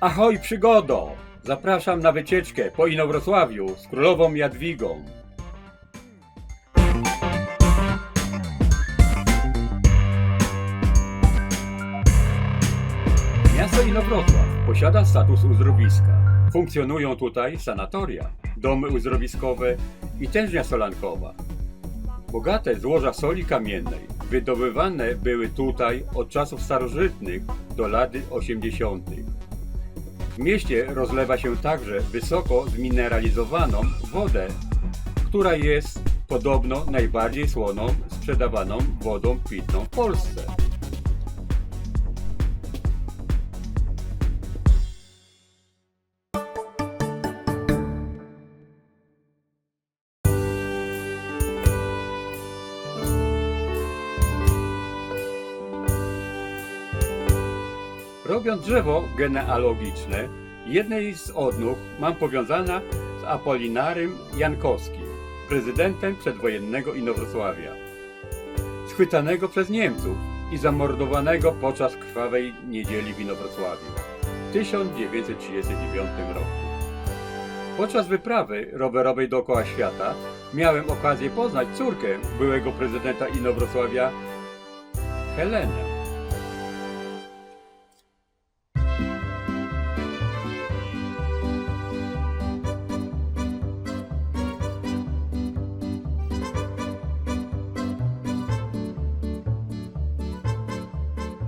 Ahoj przygodo! Zapraszam na wycieczkę po Inowrocławiu z królową Jadwigą. Miasto Inowrocław posiada status uzdrowiska. Funkcjonują tutaj sanatoria, domy uzdrowiskowe i tężnia solankowa. Bogate złoża soli kamiennej wydobywane były tutaj od czasów starożytnych do lat 80. W mieście rozlewa się także wysoko zmineralizowaną wodę, która jest podobno najbardziej słoną sprzedawaną wodą pitną w Polsce. Robiąc drzewo genealogiczne, jednej z odnóg mam powiązana z Apolinarym Jankowskim, prezydentem przedwojennego Inowrocławia, schwytanego przez Niemców i zamordowanego podczas krwawej niedzieli w Inowrocławiu w 1939 roku. Podczas wyprawy rowerowej dookoła świata miałem okazję poznać córkę byłego prezydenta Inowrocławia, Helenę.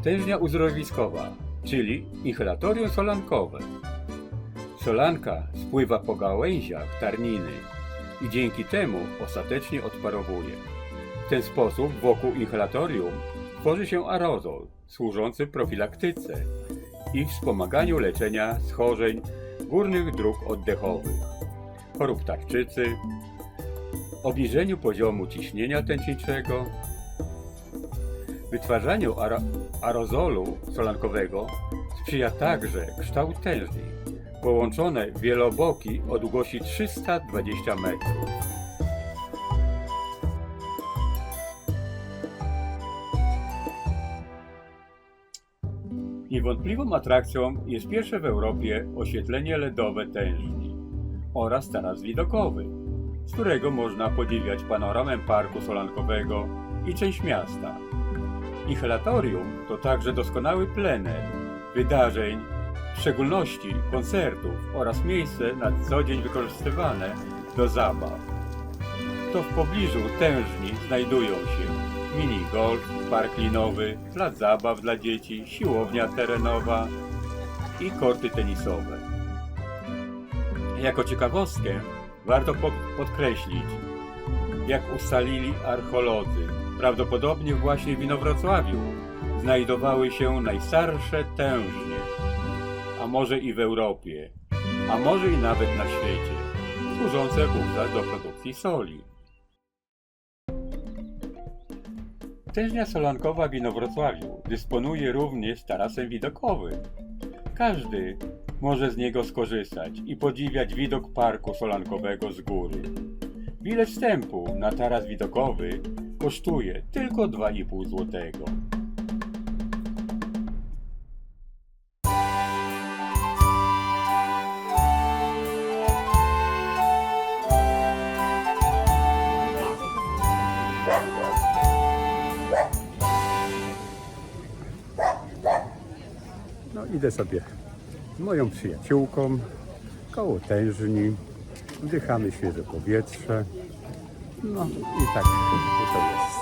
Tężnia uzdrowiskowa, czyli inhalatorium solankowe. Solanka spływa po gałęziach tarniny i dzięki temu ostatecznie odparowuje. W ten sposób wokół inhalatorium tworzy się aerozol służący profilaktyce i wspomaganiu leczenia schorzeń górnych dróg oddechowych, chorób tarczycy, obniżeniu poziomu ciśnienia tętniczego, Wytwarzaniu aerozolu solankowego sprzyja także kształt tężni, połączone wieloboki o długości 320 metrów. Niewątpliwą atrakcją jest pierwsze w Europie oświetlenie LEDowe tężni oraz taras widokowy, z którego można podziwiać panoramę parku solankowego i część miasta. Inhalatorium to także doskonały plener wydarzeń, w szczególności koncertów oraz miejsce na co dzień wykorzystywane do zabaw. To w pobliżu tężni znajdują się mini golf, park linowy, plac zabaw dla dzieci, siłownia terenowa i korty tenisowe. Jako ciekawostkę warto po- podkreślić, jak ustalili archeolodzy, prawdopodobnie właśnie w Inowrocławiu znajdowały się najstarsze tężnie, a może i w Europie, a może i nawet na świecie, służące wówczas do produkcji soli. Tężnia solankowa w Inowrocławiu dysponuje również tarasem widokowym. Każdy może z niego skorzystać i podziwiać widok parku solankowego z góry. Bilet wstępu na taras widokowy kosztuje tylko 2,5 zł. No idę sobie z moją przyjaciółką koło tężni, wdychamy świeże powietrze. No i tak to jest.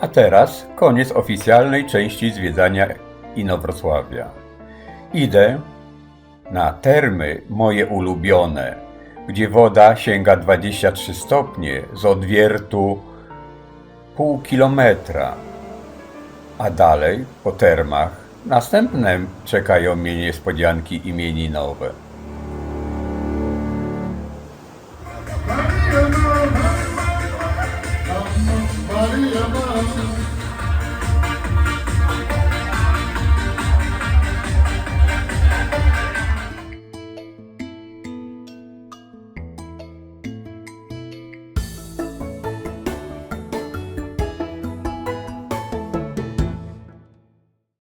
A teraz koniec oficjalnej części zwiedzania Inowrocławia. Idę na termy moje ulubione, gdzie woda sięga 23 stopnie z odwiertu pół kilometra. A dalej po termach następne czekają mnie niespodzianki imieninowe.